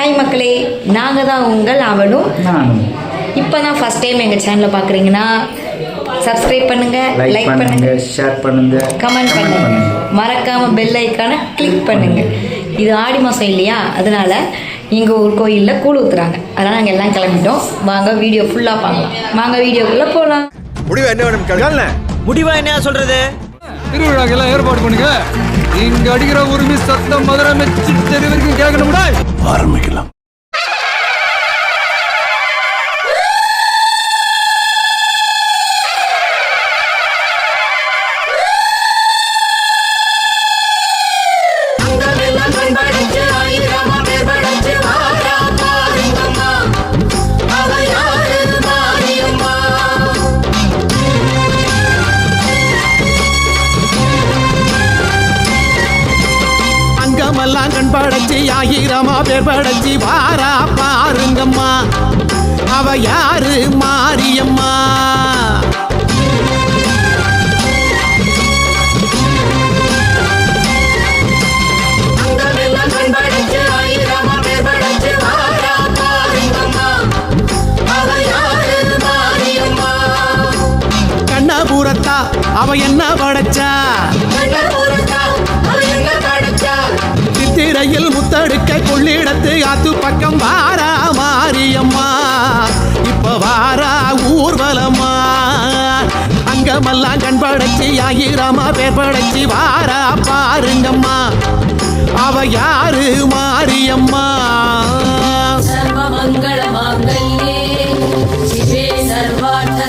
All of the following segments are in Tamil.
ஹாய் மக்களே. நாங்கள் தான் உங்கள் அவனும் இப்போ தான் ஃபஸ்ட் டைம் எங்கள் சேனலை பார்க்குறீங்கன்னா சப்ஸ்கிரைப் பண்ணுங்கள் லைக் பண்ணுங்க பண்ணுங்கள் ஷேர் பண்ணுங்க கமெண்ட் பண்ணுங்க. மறக்காமல் பெல் ஐக்கானை கிளிக் பண்ணுங்க. இது ஆடி மாதம் இல்லையா? அதனால எங்கள் ஊர் கோயிலில் கூழ் ஊற்றுறாங்க அதனால் நாங்கள் எல்லாம் கிளம்பிட்டோம். வாங்க வீடியோ ஃபுல்லாக பார்க்கலாம். வாங்க வீடியோக்குள்ளே போகலாம் முடிவு என்ன வேணும் முடிவா என்ன சொல்றது? திருவிழாக்கு எல்லாம் ஏற்பாடு பண்ணுங்க. இங்க அடிக்கிற உரிமை சத்தம் மதுரை மெச்சு தெரு வரைக்கும் ஆரம்பிக்கலாம். பேர் படைச்சி வாரா பாருங்கம்மா. அவ யாரு மாரியம்மா? அவ என்ன அடுத்து ஆத்து பக்கம் வாரா மாரியம்மா. இப்ப வாரா ஊர்வலம்மா. அங்கமெல்லாம் கண் படைச்சி ஆயிரமா பேர் படைச்சி வாரா பாருங்கம்மா. அவ யாரு மாரியம்மா? சர்வமங்கள மாங்கல்யே சர்வார்த்த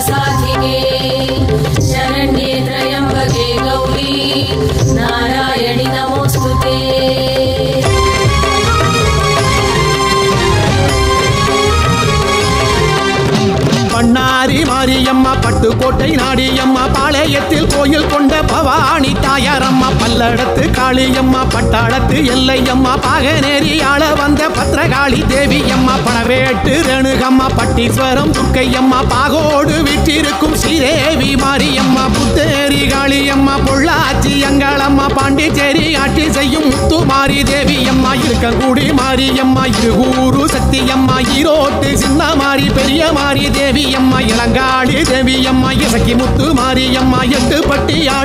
பவானி பல்லடத்து காளியம்மா பட்டாளத்து எல்லையம்மா பாகநேரி ஆள வந்த பத்ரகாளி தேவியம்மா பணவேட்டு ரேணுகம்மா பட்டீஸ்வரம் துக்கையம்மா பாகோடு விட்டிருக்கும் ஸ்ரீதேவி மாரியம்மா புத்தேரி காளியம்மா பொள்ளாச்சி அங்காளம்மா பாண்டிச்சேரி ஆட்சி செய்யும் முத்துமாரி தேவியம்மா இருக்கங்குடி மாரியம்மா இருகூரு சக்தியம்மா ஈரோட்டு சின்ன மாரி பெரிய மாரி தேவியம்மா இளங்காளி தேவியம்மா இசக்கி முத்து மாரியம்மா எட்டு பட்டியா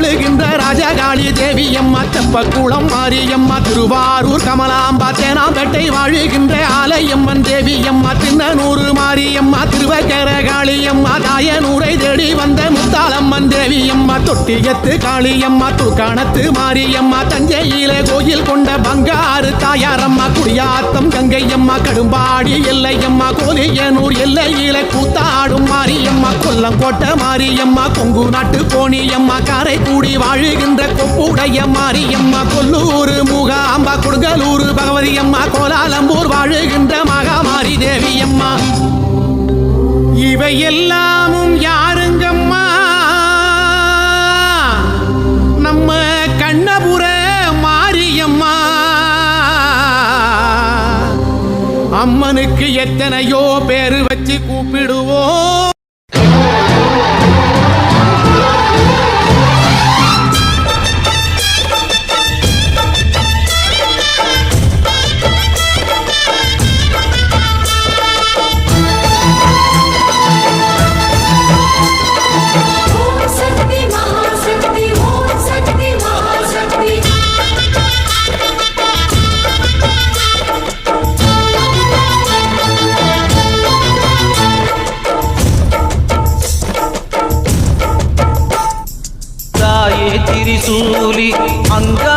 காளி தேவி அம்மா தெப்பக்குளம் மாரியம்மா திருவாரூர் கமலாம்பா தேனாம்பேட்டை வாழுகின்ற ஆலயம்மன் தேவியம்மா தின்னனூறு மாரியம்மா திருவக்கர காளியம்மா தாயனூரை தேடி வந்த முத்தாளம்மன் தேவி அம்மா தொட்டியத்து காளியம்மா தூக்காணத்து மாரியம்மா தஞ்சையில கோயில் கொண்ட பங்காறு தாயாரம்மா குடியாத்தம் கங்கையம்மா கடும்பாடி எல்லையம்மா கோலியனூர் எல்லையில கூத்தாடும் மாரியம்மா கொல்லங்கோட்டை மாரியம்மா கொங்கு நாட்டு போனியம்மா காரைக்குடி வாழுகின்ற உடைய மாரியம்மா கொல்லூர் மூகாம்பா கொடுங்கலூர் பகவதியம்மா கோலாலம்பூர் வாழுகின்ற மகாமாரி தேவியம்மா. இவை எல்லாமும் யாருங்கம்மா? நம்ம கண்ணபுர மாரியம்மா. அம்மனுக்கு எத்தனையோ பேரு வச்சு கூப்பி அங்கா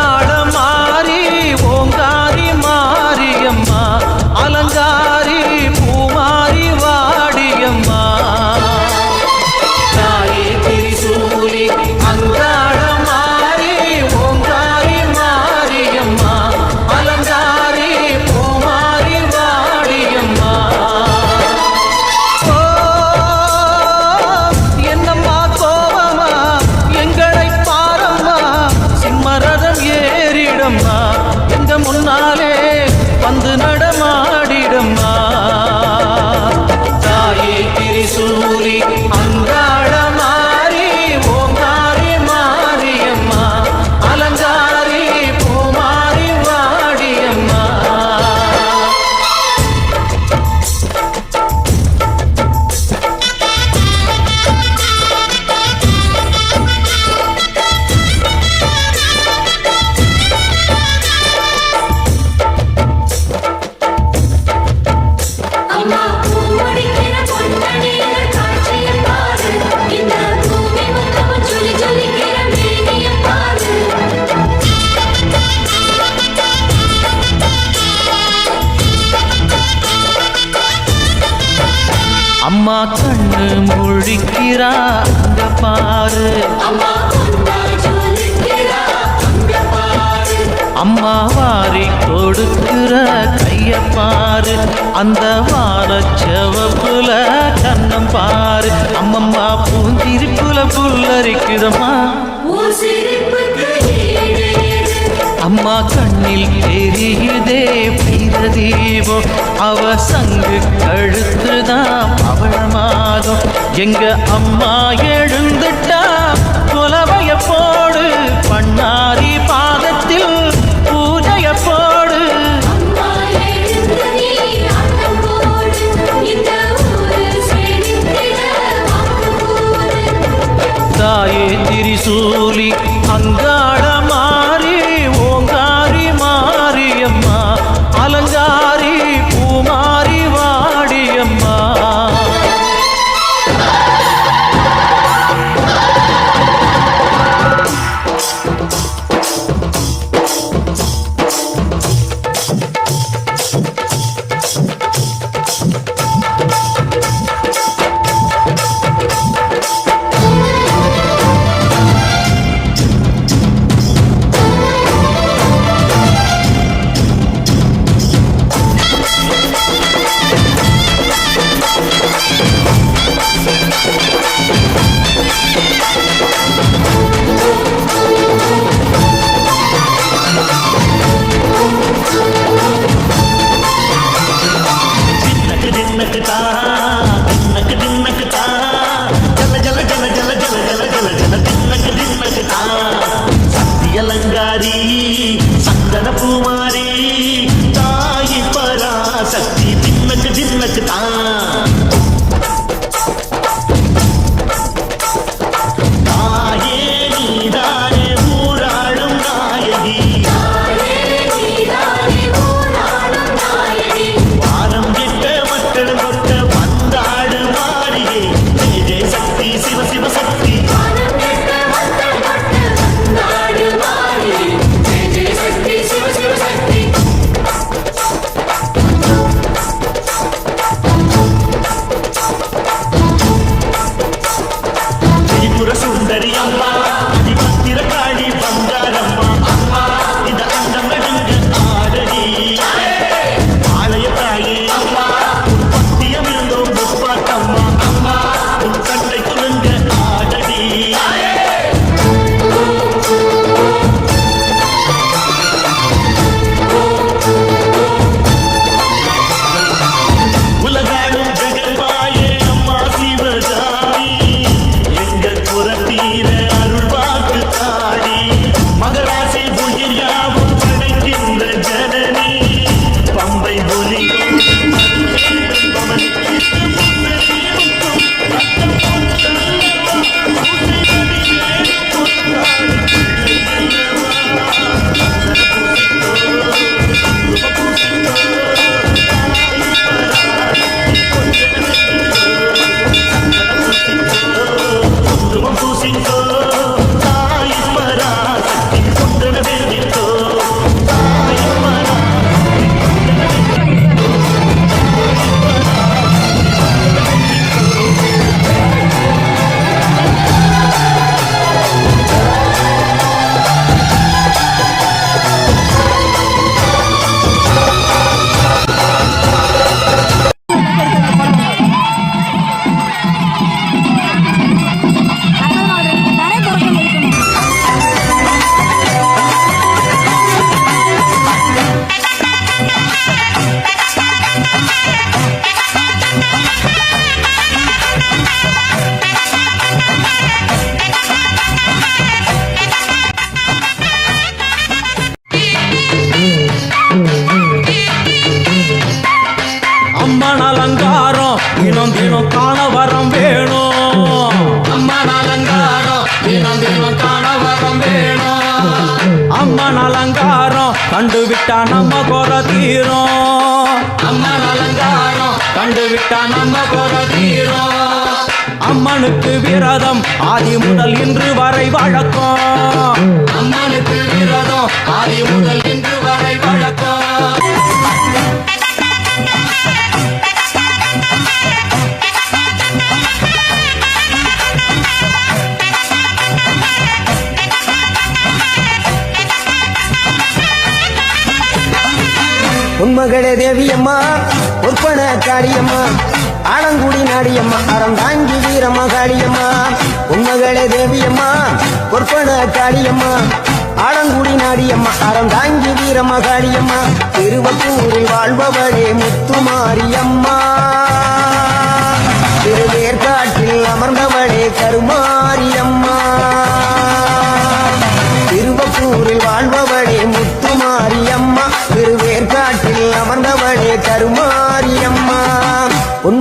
வாரி கொடுக்கிற கைய பாரு அந்த வார செவப்புல கண்ணம் பாரு. அம்மம்மா பூந்திருப்புல புல்லரிக்குதம்மா. அம்மா கண்ணில் தெரியுதே பெய்த தீபம் அவ சங்கு கழுத்துதான் அவள மாதம் எங்க அம்மா எழுந்துட்டா கண்டு விட்டா நம்ம கொர தீரும். அம்மன் அலங்காரம் கண்டு விட்டா நம்ம கொர தீரும். அம்மனுக்கு விரதம் ஆதி முதல் இன்று வரை வழக்கம். அம்மனுக்கு விரதம் ஆதி முதல் இன்று வரை வழக்கம். உன்மகளே தேவியம்மா ஒப்பன காரியம்மா ஆலங்குடி நாடியம்மா அறந்தாங்கி வீரம்மா காளியம்மா உன்மகளே தேவியம்மா ஒப்பன காளியம்மா ஆலங்குடி நாடியம்மா அறந்தாங்கி வீரம்மா காளியம்மா திருவப்பூரில் வாழ்பவளே முத்துமாரியம்மா. திருவேற்காட்டில் அமர்ந்தவளே கருமா.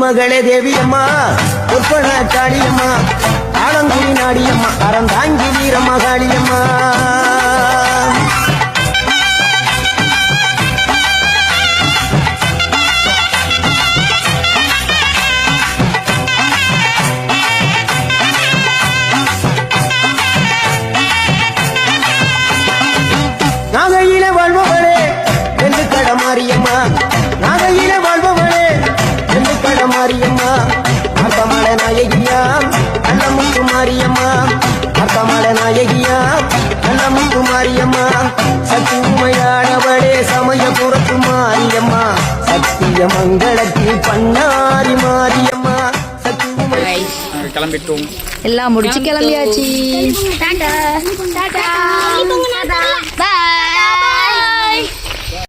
மகளே தேவியம்மா ஒப்பன காளியம்மா ஆலங்குடி நாடியம்மா அறந்தாங்கி வீரம்மா மாரியம்மா. அக்கமல நாயகியா அல்லமுத்து மாரியம்மா. சக்தி உமையானவளே சமயபுரத்து மாரியம்மா. சத்திய மங்களத்தில் பண்ணாரி மாரியம்மா. சக்தி உமை எல்லாம் முடிச்சு கிளம்பியாச்சு. டாடா. டாடா.